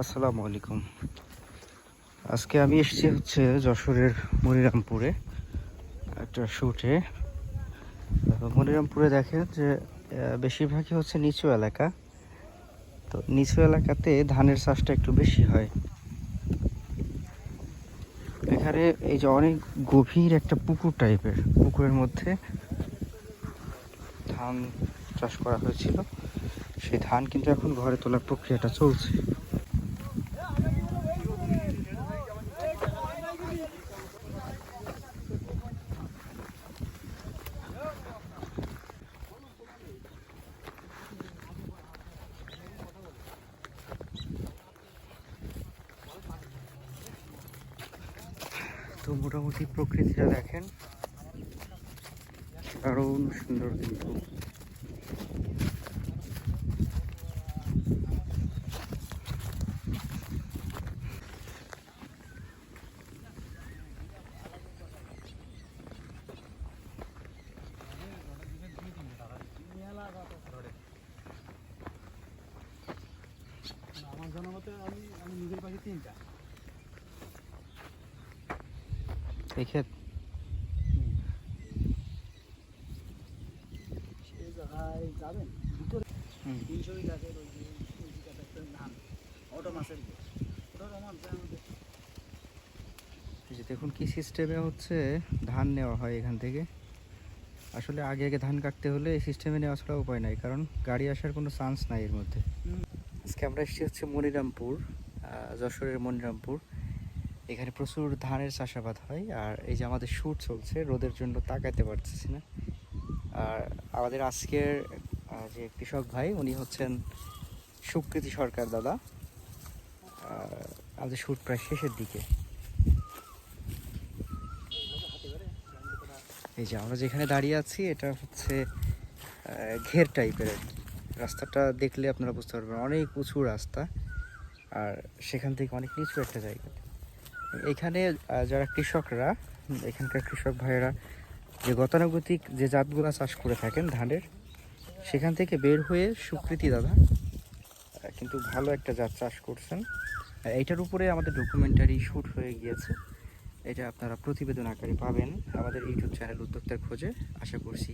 আসসালামু আলাইকুম। আজকে আমি এসেছি হচ্ছে যশোরের মনিরামপুরে একটা শ্যুটে মনিরামপুরে দেখেন যে বেশিরভাগই হচ্ছে নিচু এলাকা। তো নিচু এলাকাতে ধানের চাষটা একটু বেশি হয়। এখানে এই যে অনেক গভীর একটা পুকুর টাইপের, পুকুরের মধ্যে ধান চাষ করা হয়েছিল। সেই ধান কিন্তু এখন ঘরে তোলার প্রক্রিয়াটা চলছে। মোটামুটি প্রকৃতিটা দেখেন দারুণ সুন্দর কিন্তু। আমার জানা মতে আমি আমি নিজের পাখি তিনটা। এই ক্ষেত যাবেন ভিতরে তিনশো গাছের ওই যে ওই জায়গাটা একটা ধান অটো মাছের। ওটার আমার যায় আমাদের এই যে দেখুন কি সিস্টেমে হচ্ছে ধান নেওয়া হয় এখান থেকে আসলে আগে আগে ধান কাটতে হলে এই সিস্টেমে নেওয়া ছাড়া উপায় নাই কারণ গাড়ি আসার কোনো চান্স নাই এর মধ্যে। আজকে আমরা এসেছি হচ্ছে মনিরামপুর যশোরের মনিরামপুর এখানে প্রচুর ধানের চাষাবাদ হয়, আর এই যে আমাদের শ্যুট চলছে, রোদের জন্য তাকাইতে পারতেছি না। আর আমাদের আজকের যে কৃষক ভাই, উনি হচ্ছেন সুকৃতি সরকার দাদা। আমাদের শ্যুট প্রায় শেষের দিকে। এই যে আমরা যেখানে দাঁড়িয়ে আছি, এটা হচ্ছে ঘের টাইপের। রাস্তাটা দেখলে আপনারা বুঝতে পারবেন, অনেক উঁচু রাস্তা। আর সেখান থেকে অনেক নিচু একটা জায়গা। এখানে যারা কৃষকরা এখানকার কৃষক ভাইয়েরা, যে গতানুগতিক যে জাতগুলো চাষ করে থাকেন ধানের, সেখান থেকে বের হয়ে সুকৃতি দাদা কিন্তু ভালো একটা জাত চাষ করছেন। এইটার উপরে আমাদের ডকুমেন্টারি শ্যুট হয়ে গিয়েছে। এটা আপনারা প্রতিবেদন আকারে পাবেন আমাদের ইউটিউব চ্যানেল উদ্যোক্তার খোঁজে। আশা করছি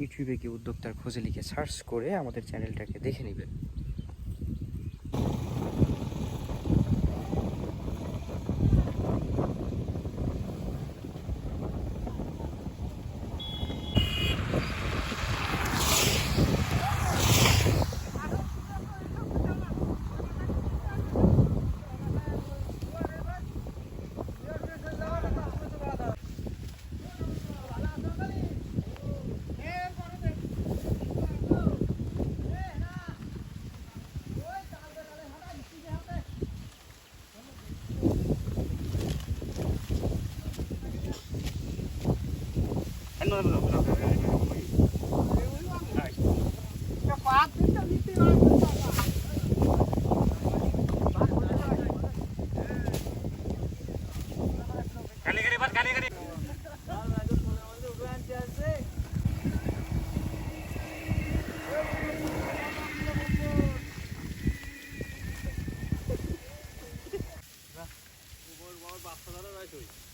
ইউটিউবে গিয়ে উদ্যোক্তার খোঁজে লিখে সার্চ করে আমাদের চ্যানেলটাকে দেখে নেবেন। বাচ্চা ধরা রাইট হই